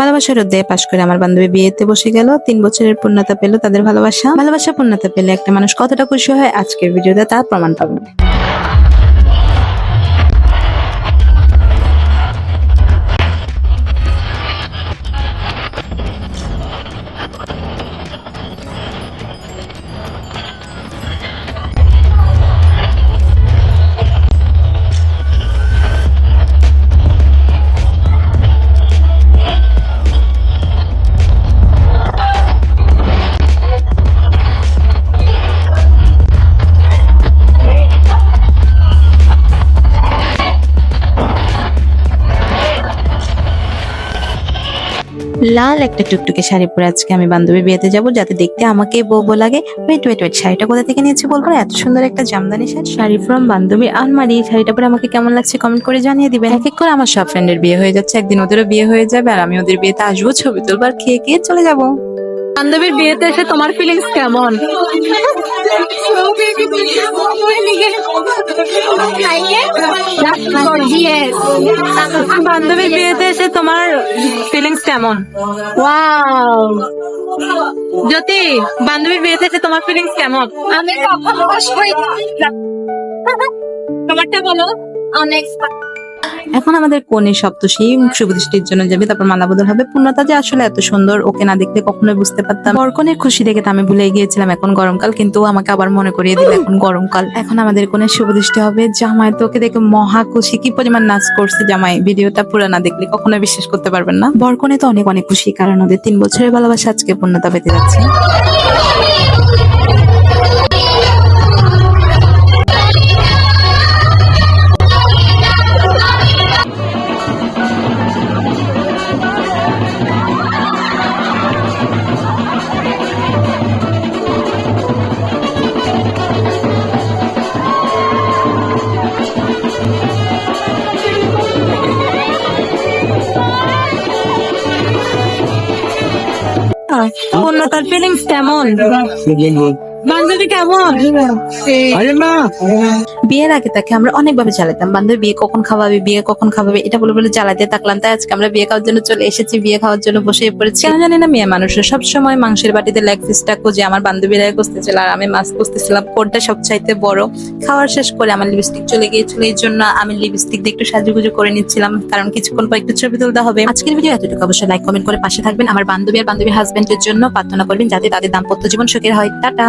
ভালোবাসার অধ্যায় পাশ করে আমার বান্ধবী বিয়েতে বসে গেল। তিন বছরের পূর্ণতা পেল তাদের ভালোবাসা। ভালোবাসা, পূর্ণতা পেলে একটা মানুষ কতটা খুশি হয় আজকের ভিডিওতে তা প্রমাণ পাবেন লাল একটা টুকটুকে শাড়ি পরে আজকে আমি বান্ধবী বিয়েতে যাব, যাতে দেখতে আমাকে বউ লাগে। ওয়েট ওয়েট ওয়েট শাড়িটা কোথা থেকে নিয়েছি বলব? এত সুন্দর একটা জামদানি শাড়ি শাড়ি ফ্রম বান্ধবী আলমারি। এই শাড়িটা পরে আমাকে কেমন লাগছে কমেন্ট করে জানিয়ে দিবেন। এক এক করে আমার সব ফ্রেন্ডের বিয়ে হয়ে যাচ্ছে। একদিন ওদেরও বিয়ে হয়ে যাবে আর আমি ওদের বিয়েতে আসব, ছবি তুলবো আর খেয়ে খেয়ে চলে যাব। বান্ধবীর বিয়েতে এসে তোমার ফিলিংস কেমন? বান্ধবীর বিয়েতে এসে তোমার ফিলিংস কেমন? ওয়াও জ্যোতি বান্ধবীর বিয়েতে এসে তোমার ফিলিংস কেমন? আমি কখনো তোমারটা বলো। অনেক এখন আমাদের কনে সপ্তষী শুভদৃষ্টির জন্য যাবে তারপর মালা বদল হবে, পূর্ণতা যে আসলে এত সুন্দর, ওকে না দেখলে কখনোই বুঝতে পারতাম। বরকনের খুশি দেখে তো আমি ভুলে গিয়েছিলাম, এখন গরমকাল, কিন্তু আমাকে আবার মনে করিয়ে দিল, এখন গরমকাল। এখন আমাদের কোনে শুভদৃষ্টি হবে, জামাই তো ওকে দেখে মহা খুশি, কি পরিমাণ নাচ করছে জামাই, ভিডিওটা পুরো না দেখলে কখনো বিশ্বাস করতে পারবেন না। বরকনে তো অনেক অনেক খুশি, কারণ ওদের তিন বছরের ভালোবাসা আজকে পূর্ণতা পেতে যাচ্ছে। পূর্ণতার ফিলিংস কেমন বান্ধবী কেমন? বিয়ের আগে তাকে আমরা অনেকভাবে জ্বালাতাম বান্ধবী বিয়ে কখন খাওয়াবে, বিয়ে কখন খাওয়াবে, এটা বলে বলে জ্বালাতে থাকলাম। তাই আজকে আমরা বিয়ে খাওয়ার জন্য চলে এসেছি, বিয়ে খাওয়ার জন্য বসে পড়েছি। কেন জানি না মেয়ে মানুষের সবসময় মাংসের বাটিতে লেগ পিসটা খুঁজে, আমার বান্ধবীরা খুঁজতেছিল আর আমি মাছ খুঁজতেছিলাম। কোনটা সবচাইতে বড়? খাওয়ার শেষ করে আমার লিপস্টিক চলে গিয়েছিল, এই জন্য আমি লিপস্টিক দিয়ে একটু সাজুগুজু করে নিচ্ছিলাম। কারণ কিছুক্ষণ পর একটু ছবি তুলতে হবে। আজকের ভিডিও এতটুকু। অবশ্যই লাইক কমেন্ট করে পাশে থাকবেন। আমার বান্ধবী আর বান্ধবী হাজবেন্ডের জন্য প্রার্থনা করবেন, যাতে তাদের দাম্পত্য জীবন সুখের হয়। টাটা।